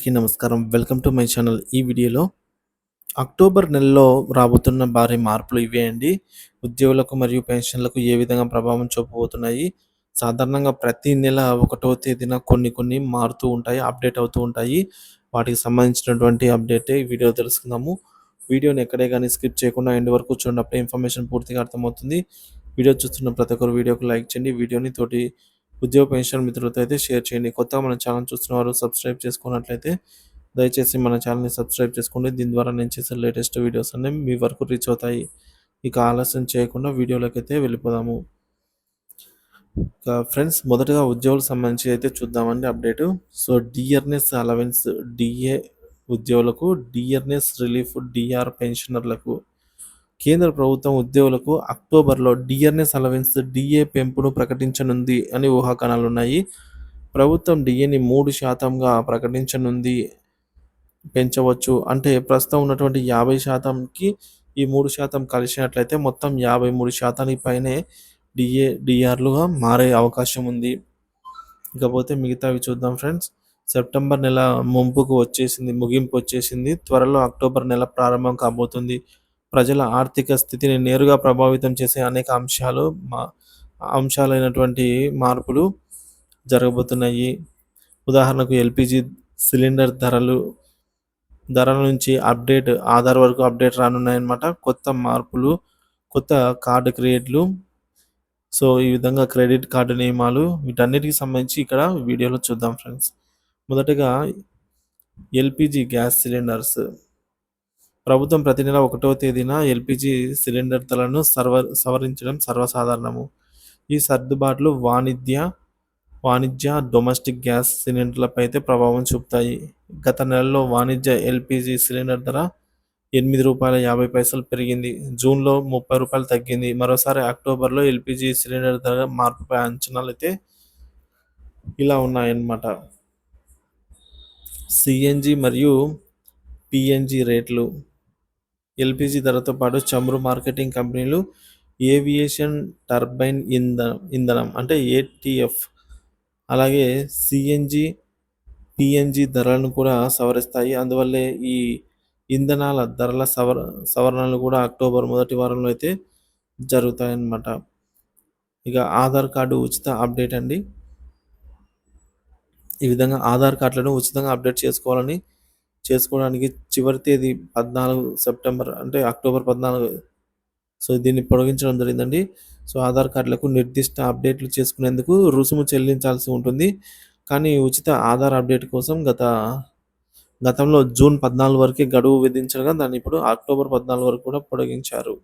అందరికీ నమస్కారం. Welcome to my channel ఈ వీడియోలో అక్టోబర్ నెలలో రాబోతున్న భారీ మార్పులు ఇవే అండి. ఉద్యోగులకు మరియు పెన్షన్లకు ఏ విధంగా ప్రభావం చూపబోతున్నాయి? సాధారణంగా ప్రతి నెల ఒకటో తేదీన కొన్ని కొన్ని మారుతూ ఉంటాయి అప్డేట్ అవుతూ ఉంటాయి. వాటికి సంబంధించినటువంటి అప్డేటే ఈ వీడియో తెలుసుకుందాము. వీడియోని ఎక్కడే కానీ స్కిప్ చేయకుండా ఎండ్ వరకు చూడనప్పుడే ఇన్ఫర్మేషన్ పూర్తిగా అర్థమవుతుంది. వీడియో చూస్తున్న ప్రతి ఒక్కరు వీడియోకు లైక్ చేయండి. వీడియోని తోటి ఉద్యోగ పెన్షన్ మిత్రులతో అయితే షేర్ చేయండి. కొత్తగా మన ఛానల్ చూస్తున్న వారు సబ్స్క్రైబ్ చేసుకున్నట్లయితే దయచేసి మన ఛానల్ని సబ్స్క్రైబ్ చేసుకోండి. దీని ద్వారా నేను చేసే లేటెస్ట్ వీడియోస్ అన్నీ మీ వరకు రీచ్ అవుతాయి. ఇక ఆలస్యం చేయకుండా వీడియోలోకి అయితే వెళ్ళిపోదాము. ఫ్రెండ్స్ మొదటగా ఉద్యోగులకు సంబంధించి అయితే చూద్దామండి update. So dearness allowance DA ఉద్యోగులకు డియర్నెస్ రిలీఫ్ డిఆర్ పెన్షనర్లకు కేంద్ర ప్రభుత్వం ఉద్యోగులకు అక్టోబర్లో డిఆర్ఎస్ అలవెన్స్ డిఏ పెంపును ప్రకటించనుంది అని ఊహాగానాలు ఉన్నాయి ప్రభుత్వం డిఏని మూడు శాతంగా ప్రకటించనుంది. పెంచవచ్చు. అంటే ప్రస్తుతం ఉన్నటువంటి యాభై శాతంకి ఈ మూడు శాతం కలిసినట్లయితే మొత్తం యాభై మూడు శాతానికి పైనే డిఏ డిఆర్లుగా మారే అవకాశం ఉంది. ఇకపోతే మిగతావి చూద్దాం ఫ్రెండ్స్. సెప్టెంబర్ నెల ముంపుకు వచ్చేసింది ముగింపు వచ్చేసింది. త్వరలో అక్టోబర్ నెల ప్రారంభం కాబోతుంది. ప్రజల ఆర్థిక స్థితిని నేరుగా ప్రభావితం చేసే అనేక అంశాలు మా అంశాలైనటువంటి మార్పులు జరగబోతున్నాయి. ఉదాహరణకు ఎల్పిజి సిలిండర్ ధరలు ధరల నుంచి అప్డేట్ ఆధార్ వరకు అప్డేట్ రానున్నాయన్నమాట. కొత్త మార్పులు కొత్త కార్డు క్రియేట్లు. సో ఈ విధంగా క్రెడిట్ కార్డు నియమాలు వీటన్నిటికి సంబంధించి ఇక్కడ వీడియోలో చూద్దాం ఫ్రెండ్స్. మొదటగా ఎల్పిజి గ్యాస్ సిలిండర్స్. ప్రభుత్వం ప్రతి నెల ఒకటో తేదీన ఎల్పిజి సిలిండర్ ధరలను సర్వ సవరించడం సర్వసాధారణము. ఈ సర్దుబాట్లు వాణిజ్య వాణిజ్య డొమెస్టిక్ గ్యాస్ సిలిండర్లపై అయితే ప్రభావం చూపుతాయి. గత నెలలో వాణిజ్య ఎల్పిజి సిలిండర్ ధర ఎనిమిది రూపాయల యాభై పైసలు పెరిగింది. జూన్లో ముప్పై రూపాయలు తగ్గింది. మరోసారి అక్టోబర్లో ఎల్పిజి సిలిండర్ ధర మార్పుపై అంచనాలు అయితే ఇలా ఉన్నాయన్నమాట. సిఎన్జి మరియు పిఎన్జి రేట్లు. ఎల్పిజి ధరతో పాటు చమురు మార్కెటింగ్ కంపెనీలు ఏవియేషన్ టర్బైన్ ఇంధనం ఇంధనం అంటే ఏటీఎఫ్ అలాగే సిఎన్జి పిఎన్జి ధరలను కూడా సవరిస్తాయి. అందువల్లే ఈ ఇంధనాల ధరల సవర సవరణలు కూడా అక్టోబర్ మొదటి వారంలో అయితే జరుగుతాయన్నమాట. ఇక ఆధార్ కార్డు ఉచిత అప్డేట్ అండి. ఈ విధంగా ఆధార్ కార్డులను ఉచితంగా అప్డేట్ చేసుకోవాలని చేసుకోవడానికి చివరి తేదీ పద్నాలుగు సెప్టెంబర్ అంటే అక్టోబర్ పద్నాలుగు. సో దీన్ని పొడిగించడం జరిగిందండి. సో ఆధార్ కార్డులకు నిర్దిష్ట అప్డేట్లు చేసుకునేందుకు రుసుము చెల్లించాల్సి ఉంటుంది. కానీ ఉచిత ఆధార్ అప్డేట్ కోసం గత గతంలో జూన్ పద్నాలుగు వరకే గడువు విధించగా దాన్ని ఇప్పుడు అక్టోబర్ పద్నాలుగు వరకు కూడా పొడిగించారు.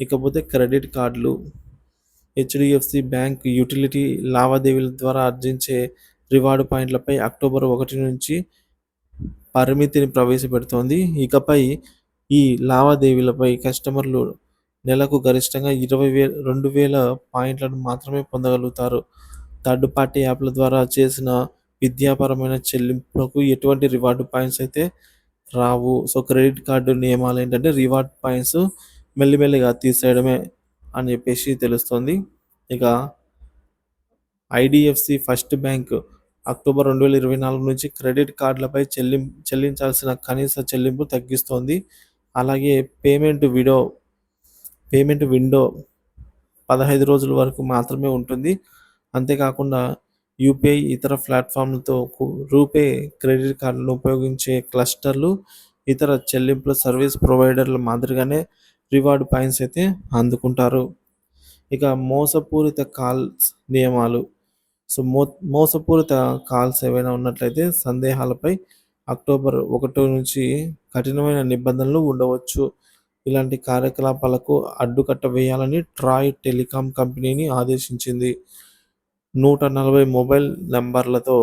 ఇకపోతే క్రెడిట్ కార్డులు హెచ్డిఎఫ్సి బ్యాంక్ యూటిలిటీ లావాదేవీల ద్వారా ఆర్జించే రివార్డు పాయింట్లపై అక్టోబర్ ఒకటి నుంచి పరిమితిని ప్రవేశపెడుతోంది. ఇకపై ఈ లావాదేవీలపై కస్టమర్లు నెలకు గరిష్టంగా ఇరవై వేల రెండు వేల పాయింట్లను మాత్రమే పొందగలుగుతారు. థర్డ్ పార్టీ యాప్ల ద్వారా చేసిన విద్యాపరమైన చెల్లింపులకు ఎటువంటి రివార్డు పాయింట్స్ అయితే రావు. సో క్రెడిట్ కార్డు నియమాలు ఏంటంటే రివార్డ్ పాయింట్స్ మెల్లిమెల్లిగా తీసేయడమే అని చెప్పేసి తెలుస్తుంది. ఇక ఐడిఎఫ్సి ఫస్ట్ బ్యాంక్ అక్టోబర్ రెండు వేల ఇరవై నాలుగు నుంచి క్రెడిట్ కార్డులపై చెల్లింపు చెల్లించాల్సిన కనీస చెల్లింపు తగ్గిస్తోంది. అలాగే పేమెంట్ విడో పేమెంట్ విండో పదహైదు రోజుల వరకు మాత్రమే ఉంటుంది. అంతేకాకుండా యూపీఐ ఇతర ప్లాట్ఫామ్లతో రూపే క్రెడిట్ కార్డులను ఉపయోగించే క్లస్టర్లు ఇతర చెల్లింపుల సర్వీస్ ప్రొవైడర్ల మాదిరిగానే రివార్డ్ పాయింట్స్ అయితే అందుకుంటారు. ఇక మోసపూరిత కాల్స్ నియమాలు. సో మో మోసపూరిత కాల్స్ ఏవైనా ఉన్నట్లయితే సందేహాలపై అక్టోబర్ ఒకటో నుంచి కఠినమైన నిబంధనలు ఉండవచ్చు. ఇలాంటి కార్యకలాపాలకు అడ్డుకట్ట వేయాలని ట్రాయ్ టెలికాం కంపెనీని ఆదేశించింది. నూట నలభై మొబైల్ నెంబర్లతో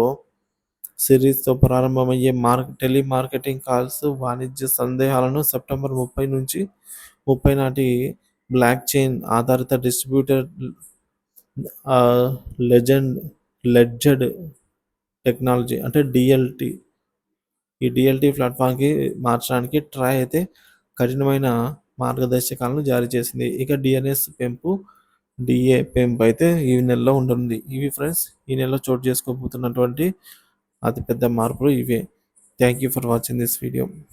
సిరీస్తో ప్రారంభమయ్యే మార్క్ టెలిమార్కెటింగ్ కాల్స్ వాణిజ్య సందేహాలను సెప్టెంబర్ ముప్పై నుంచి ముప్పై నాటి బ్లాక్ చైన్ ఆధారిత డిస్ట్రిబ్యూటర్ లెజెండ్ లెడ్జెడ్ టెక్నాలజీ అంటే డిఎల్టీ ఈ డిఎల్టీ ప్లాట్ఫామ్కి మార్చడానికి ట్రై అయితే కఠినమైన మార్గదర్శకాలను జారీ చేసింది. ఇక డిఎన్ఎస్ పెంపు డిఏ పెంపు అయితే ఈ నెలలో ఉంటుంది. ఇవి ఫ్రెండ్స్ ఈ నెలలో చోటు చేసుకోబోతున్నటువంటి అతిపెద్ద మార్పులు ఇవే. Thank you for watching this video